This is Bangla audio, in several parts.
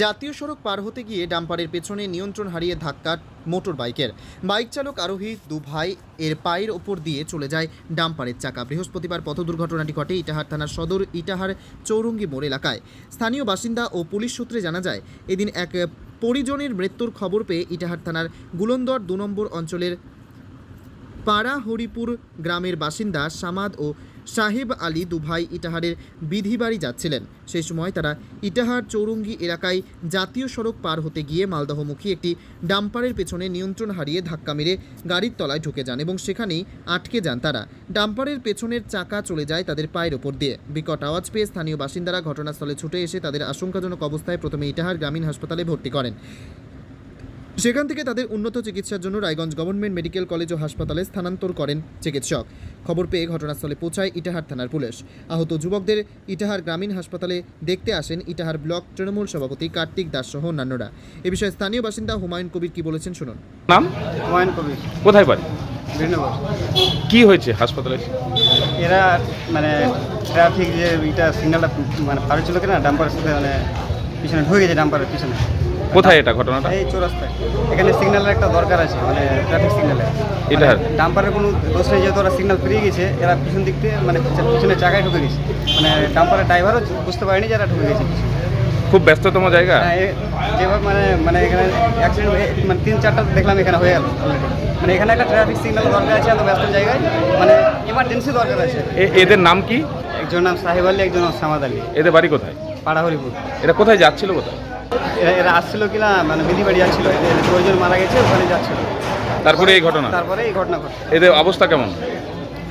জাতীয় সড়ক পার হতে গিয়ে ডাম্পারের পেছনে নিয়ন্ত্রণ হারিয়ে ধাক্কা মোটর বাইকের বাইক চালক আরোহী দু ভাই এর পায়ের ওপর দিয়ে চলে যায় ডাম্পারের চাকা। বৃহস্পতিবার পথ দুর্ঘটনাটি ঘটে ইটাহার থানার সদর ইটাহার চৌরঙ্গি মোড় এলাকায়। স্থানীয় বাসিন্দা ও পুলিশ সূত্রে জানা যায়, এদিন এক পরিজনের মৃত্যুর খবর পেয়ে ইটাহার থানার গুলন্দর দু নম্বর অঞ্চলের পাড়া হরিপুর গ্রামের বাসিন্দা সামাদ ও সাহেব আলী দুভাই ইটাহারের বিধিবাড়ি যাচ্ছিলেন। সেই সময় তারা ইটাহার চৌরঙ্গি এলাকায় জাতীয় সড়ক পার হতে গিয়ে মালদহমুখী একটি ডাম্পারের পেছনে নিয়ন্ত্রণ হারিয়ে ধাক্কা মেরে গাড়ির তলায় ঢুকে যান এবং সেখানেই আটকে যান তারা। ডাম্পারের পেছনের চাকা চলে যায় তাদের পায়ের ওপর দিয়ে। বিকট আওয়াজ পেয়ে স্থানীয় বাসিন্দারা ঘটনাস্থলে ছুটে এসে তাদের আশঙ্কাজনক অবস্থায় প্রথমে ইটাহার গ্রামীণ হাসপাতালে ভর্তি করেন। সেখান থেকে তাদের উন্নত চিকিৎসার জন্য রায়গঞ্জ গভর্নমেন্ট মেডিকেল কলেজ ও হাসপাতালে স্থানান্তর করেন চিকিৎসক। খবর পেয়ে ঘটনাস্থলে পৌঁছায় ইটাহার থানার পুলিশ। আহত যুবকদের ইটাহার গ্রামীণ হাসপাতালে দেখতে আসেন ইটাহার ব্লক তৃণমূল সভাপতি কার্তিক দাস সহ অন্যান্যরা। এ বিষয়ে স্থানীয় বাসিন্দা হুমায়ুন কবির কি বলেছেন শুনুন। নাম? হুমায়ুন কবির। কোথায় বাড়ি? বীরনগর। কি হয়েছে হাসপাতালে? এরা মানে ট্রাফিক যে এটা সিগন্যালটা মানে পার ছিল কিনা ডাম্পারের সাথে মানে পিছনে ঢুকে গেছে ডাম্পারের পিছনে। কোথায় এটা ঘটনাটা? এই চৌরাস্তায়। এখানে সিগন্যালের একটা দরকার আছে মানে ট্রাফিক সিগন্যালে এটা? ডাম্পারের কোনো দোষ নেই যেহেতু ওরা সিগন্যাল পেরিয়ে গেছে এরা পিছন দিক থেকে মানে পিছনে- চাকায় ঢুকে গেছে। মানে ডাম্পারের ড্রাইভারও বুঝতে পারেনি যে এরা ঢুকে গেছে খুব ব্যস্ততম জায়গা? হ্যাঁ যেভাবে মানে মানে এখানে অ্যাক্সিডেন্ট মানে তিন চারটা দেখলাম এখানে হয়ে গেল মানে এখানে একটা ট্রাফিক সিগন্যাল দরকার আছে এত ব্যস্ত জায়গায়। মানে এমার্জেন্সি দরকার আছে। এদের নাম কি? একজন নাম সাহেব আলী একজন নাম সামাদ আলী। এদের বাড়ি কোথায়? পাড়া হরিপুর এরা কোথায় যাচ্ছিল কোথায়? এরা এরা আসছিল কিনা মানে বিধি বাড়ি যাচ্ছিল এদের দুজন মারা গেছে ওখানে যাচ্ছিল। তারপরে এই ঘটনা? তারপরে এই ঘটনা ঘটে এদের অবস্থা কেমন?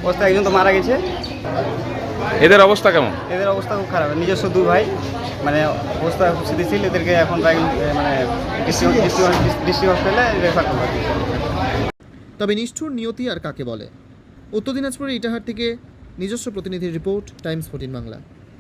অবস্থা একজন তো মারা গেছে। এদের অবস্থা কেমন? এদের অবস্থা খুব খারাপ নিজস্ব দু ভাই মানে অবস্থা খুব স্থিতিশীল এদেরকে এখন মানে ডিস্ট্রিক্ট হসপিটালে রেফার করব তবে নিষ্ঠুর নিয়তি আর কাকে বলে? উত্তর দিনাজপুরের ইটাহার থেকে নিজস্ব প্রতিনিধির রিপোর্ট টাইমস ফোর্টিন বাংলা।